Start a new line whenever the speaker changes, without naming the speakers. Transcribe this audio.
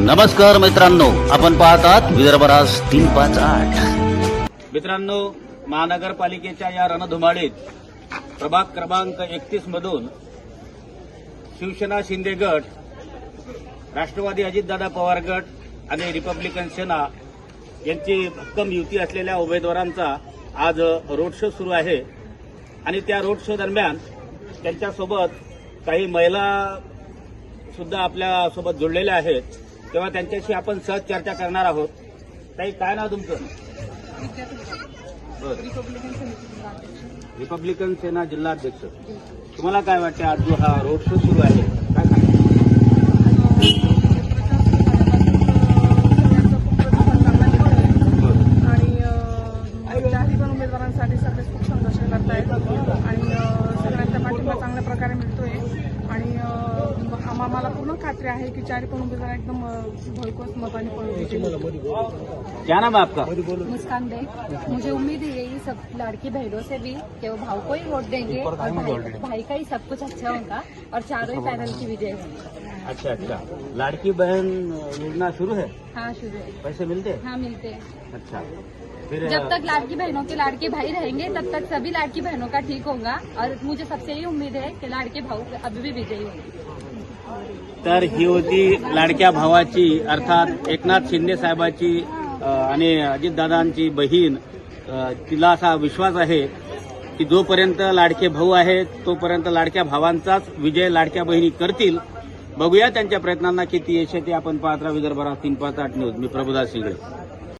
नमस्कार मित्रांनो आपण पाहतात विदर्भराज तीन पाच आठ.
मित्रांनो महानगरपालिकेच्या या रणधुमाळीत प्रभाग क्रमांक एकतीस मधून शिवसेना शिंदे गट राष्ट्रवादी अजितदादा पवार गट आणि रिपब्लिकन सेना यांची भक्कम युती असलेल्या उमेदवारांचा आज रोड शो सुरू आहे. आणि त्या रोड शो दरम्यान त्यांच्यासोबत काही महिला सुद्धा आपल्यासोबत जोडलेल्या आहेत. तेव्हा त्यांच्याशी आपण सहज चर्चा करणार आहोत. ताई काय नाव तुमचं? रिपब्लिकन सेना जिल्हाध्यक्ष. तुम्हाला काय वाटते? आज जो हा रोड शो सुरू आहे काय
आणि उमेदवारांसाठी सगळे खूप संघर्ष करतायत. आणि सगळ्यांचा पाठिंबा चांगल्या प्रकारे मिळतोय. आम्हाला पूर्ण खात्री आहे की पण उमेदवार एकदम मताने
क्या नाम है आपका?
मुस्कान बेग मुझे उम्मीद है यही सब लड़की बहनों से भी कि वो भाव को ही वोट देंगे और भाई, भाई का ही सब कुछ अच्छा होगा और चारों ही पैनल की विजय। होगी
अच्छा अच्छा। लाड़की बहन योजना शुरू है?
हाँ शुरू है।
पैसे मिलते हैं?
हाँ मिलते हैं।
अच्छा। फिर
जब तक लाड़की बहनों के लाड़के भाई रहेंगे तब तक सभी लाड़की बहनों का ठीक होगा। और मुझे सबसे यही उम्मीद है कि लाड़के भाव अभी भी विजयी होंगे।
तर ही होती लाडक्या भावाची अर्थात एकनाथ शिंदे साहेबाची आणि अजितदादांची बहीण. तिला असा विश्वास आहे की जोपर्यंत लाडके भाऊ आहेत तोपर्यंत लाडक्या भावांचाच विजय लाडक्या बहिणी करतील. बघूया त्यांच्या प्रयत्नांना किती यश ते आपण पाहत राहा. विदर्भरात तीन पाच आठ न्यूज मी प्रभुदास शिंगळे.